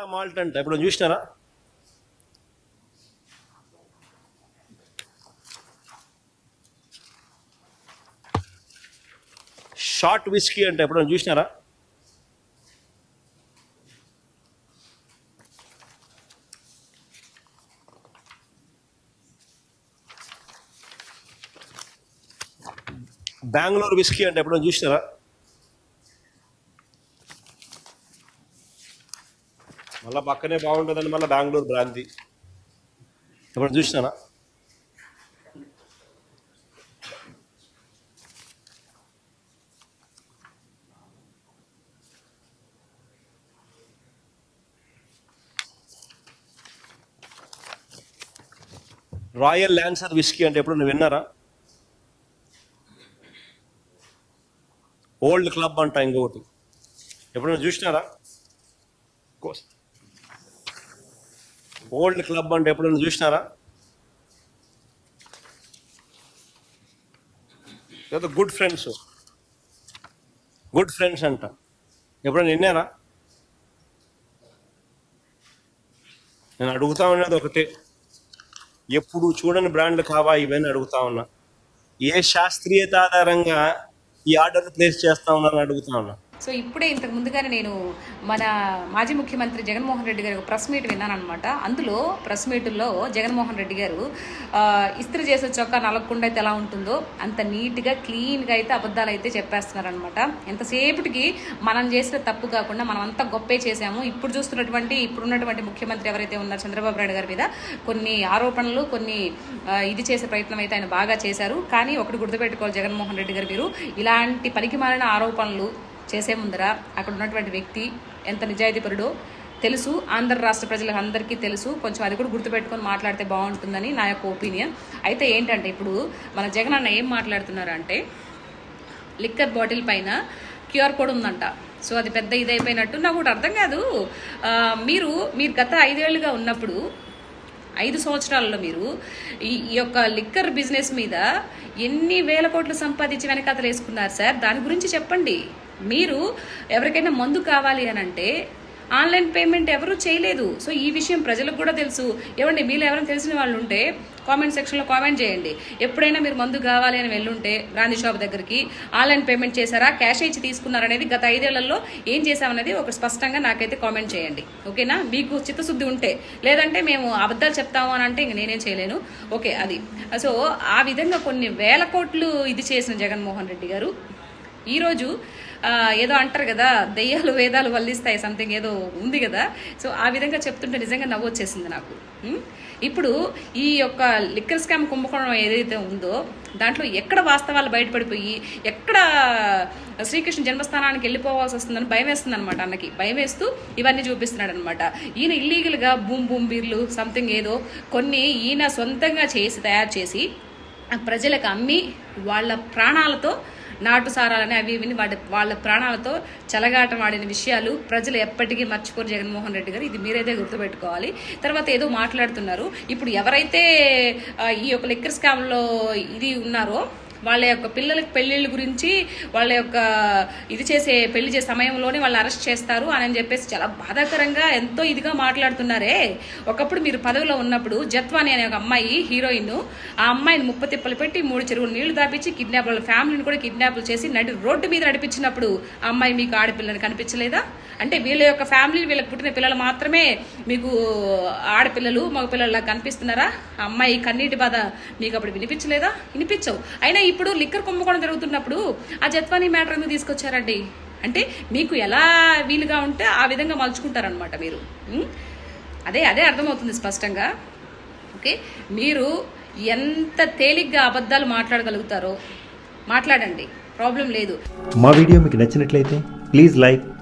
Kerala malt అంట. ఇప్పుడు చూసినారా? షార్ట్ విస్కీ అంటే. ఎప్పుడైనా చూసినారా? బెంగళూరు విస్కీ అంటే. ఎప్పుడైనా చూసినారా? మళ్ళీ పక్కనే బాగుంటుందని మళ్ళీ బెంగళూరు భ్రాంతి ఇప్పుడు చూసినానా? రాయల్ ల్యాన్సర్ విస్కీ అంటే ఎప్పుడు నువ్వు విన్నారా? ఓల్డ్ క్లబ్ అంట ఇంకొకటి. ఎప్పుడైనా చూసినారా? కోసం ఓల్డ్ క్లబ్ అంటే ఎప్పుడైనా చూసినారా? లేదా గుడ్ ఫ్రెండ్స్. గుడ్ ఫ్రెండ్స్ అంట. ఎప్పుడైనా విన్నారా? నేను అడుగుతా ఉన్నది ఒకటే. ఎప్పుడు చూడని బ్రాండ్లు కావా ఇవన్నీ అడుగుతా ఉన్నా. ఏ శాస్త్రీయత ఆధారంగా ఈ ఆర్డర్ ప్లేస్ చేస్తా ఉన్నానని అడుగుతా ఉన్నా. సో ఇప్పుడే ఇంతకు ముందుగానే నేను మన మాజీ ముఖ్యమంత్రి జగన్మోహన్ రెడ్డి గారి ప్రెస్ మీట్ విన్నాను అనమాట అందులో ప్రెస్ మీటుల్లో జగన్మోహన్ రెడ్డి గారు ఇస్త్రీ చేసే చొక్కా నలగకుండా అయితే ఎలా ఉంటుందో అంత నీట్గా క్లీన్గా అయితే అబద్ధాలు అయితే చెప్పేస్తున్నారనమాట ఎంతసేపటికి మనం చేసిన తప్పు కాకుండా మనం అంతా గొప్పే చేశాము. ఇప్పుడు చూస్తున్నటువంటి ఇప్పుడున్నటువంటి ముఖ్యమంత్రి ఎవరైతే ఉన్నారు చంద్రబాబు నాయుడు గారి మీద కొన్ని ఆరోపణలు కొన్ని ఇది చేసే ప్రయత్నం అయితే ఆయన బాగా చేశారు. కానీ ఒకటి గుర్తుపెట్టుకోవాలి జగన్మోహన్ రెడ్డి గారు మీరు ఇలాంటి పనికి మారిన ఆరోపణలు చేసే ముందర అక్కడ ఉన్నటువంటి వ్యక్తి ఎంత నిజాయితీపరుడో తెలుసు. ఆంధ్ర రాష్ట్ర ప్రజలకు అందరికీ తెలుసు. కొంచెం అది కూడా గుర్తుపెట్టుకొని మాట్లాడితే బాగుంటుందని నా యొక్క ఒపీనియన్. అయితే ఏంటంటే ఇప్పుడు మన జగన్ అన్న ఏం మాట్లాడుతున్నారు అంటే లిక్కర్ బాటిల్ పైన క్యూఆర్ కోడ్ ఉందంట. సో అది పెద్ద ఇదైపోయినట్టు. నాకు కూడా అర్థం కాదు. మీరు మీరు గత ఐదేళ్ళుగా ఉన్నప్పుడు ఐదు సంవత్సరాలలో మీరు ఈ ఈ యొక్క లిక్కర్ బిజినెస్ మీద ఎన్ని వేల కోట్లు సంపాదించి వెనకాతలు వేసుకున్నారు సార్? దాని గురించి చెప్పండి. మీరు ఎవరికైనా మందు కావాలి అని అంటే ఆన్లైన్ పేమెంట్ ఎవరూ చేయలేదు. సో ఈ విషయం ప్రజలకు కూడా తెలుసు. ఏమండి మీరు ఎవరైనా తెలిసిన వాళ్ళు ఉంటే కామెంట్ సెక్షన్లో కామెంట్ చేయండి. ఎప్పుడైనా మీరు మందు కావాలి అని వెళ్ళుంటే గాంధీ షాప్ దగ్గరికి ఆన్లైన్ పేమెంట్ చేశారా క్యాష్ ఇచ్చి తీసుకున్నారనేది గత ఐదేళ్ళలో ఏం చేశామనేది ఒక స్పష్టంగా నాకైతే కామెంట్ చేయండి. ఓకేనా? మీకు చిత్తశుద్ధి ఉంటే. లేదంటే మేము అబద్ధాలు చెప్తాము అని అంటే ఇంక నేనేం చేయలేను. ఓకే అది. సో ఆ విధంగా కొన్ని వేల కోట్లు ఇది చేసిన జగన్మోహన్ రెడ్డి గారు. ఈరోజు ఏదో అంటారు కదా దెయ్యాలు వేదాలు వల్లిస్తాయి సంథింగ్ ఏదో ఉంది కదా. సో ఆ విధంగా చెప్తుంటే నిజంగా నవ్వు వచ్చేసింది నాకు. ఇప్పుడు ఈ యొక్క లిక్కర్ స్కామ్ కుంభకోణం ఏదైతే ఉందో దాంట్లో ఎక్కడ వాస్తవాలు బయటపడిపోయి ఎక్కడ శ్రీకృష్ణ జన్మస్థానానికి వెళ్ళిపోవాల్సి వస్తుందని భయం వేస్తుంది అనమాట అన్నకి. భయం వేస్తూ ఇవన్నీ చూపిస్తున్నాడు అనమాట ఈయన ఇల్లీగల్గా బూమ్ బూమ్ బీర్లు సంథింగ్ ఏదో కొన్ని ఈయన సొంతంగా చేసి తయారు చేసి ప్రజలకు అమ్మి వాళ్ళ ప్రాణాలతో నాటు సారాలని అవి ఇవి వాటి వాళ్ళ ప్రాణాలతో చెలగాటం ఆడిన విషయాలు ప్రజలు ఎప్పటికీ మర్చిపోరు జగన్మోహన్ రెడ్డి గారు. ఇది మీరైతే గుర్తుపెట్టుకోవాలి. తర్వాత ఏదో మాట్లాడుతున్నారు. ఇప్పుడు ఎవరైతే ఈ యొక్క లిక్కర్ స్కామ్లో ఇది ఉన్నారో వాళ్ళ యొక్క పిల్లలకి పెళ్ళిళ్ళ గురించి వాళ్ళ యొక్క ఇది చేసే పెళ్ళి చేసే సమయంలోనే వాళ్ళు అరెస్ట్ చేస్తారు అని చెప్పేసి చాలా బాధాకరంగా ఎంతో ఇదిగా మాట్లాడుతున్నారే. ఒకప్పుడు మీరు పదవిలో ఉన్నప్పుడు జత్వాని అనే ఒక అమ్మాయి హీరోయిన్ ఆ అమ్మాయిని ముప్ప తిప్పలు పెట్టి మూడు చెరువులు నీళ్ళు దాపించి కిడ్నాప్ వాళ్ళ ఫ్యామిలీని కూడా కిడ్నాప్లు చేసి నడి రోడ్డు మీద నడిపించినప్పుడు ఆ అమ్మాయి మీకు ఆడపిల్లని కనిపించలేదా? అంటే వీళ్ళ యొక్క ఫ్యామిలీ వీళ్ళకి పుట్టిన పిల్లలు మాత్రమే మీకు ఆడపిల్లలు మగ పిల్లల్లా కనిపిస్తున్నారా? అమ్మాయి కన్నీటి బాధ మీకు అప్పుడు వినిపించలేదా? వినిపించవు. అయినా ఇప్పుడు లిక్కర్ కుంభకోణం జరుగుతున్నప్పుడు ఆ జత్వానీ మ్యాటర్ ఎందుకు తీసుకొచ్చారండి? అంటే మీకు ఎలా వీలుగా ఉంటే ఆ విధంగా మలుచుకుంటారనమాట మీరు. అదే అదే అర్థమవుతుంది స్పష్టంగా. ఓకే? మీరు ఎంత తేలిగ్గా అబద్ధాలు మాట్లాడగలుగుతారో మాట్లాడండి. ప్రాబ్లం లేదు. మా వీడియో మీకు నచ్చినట్లయితే please like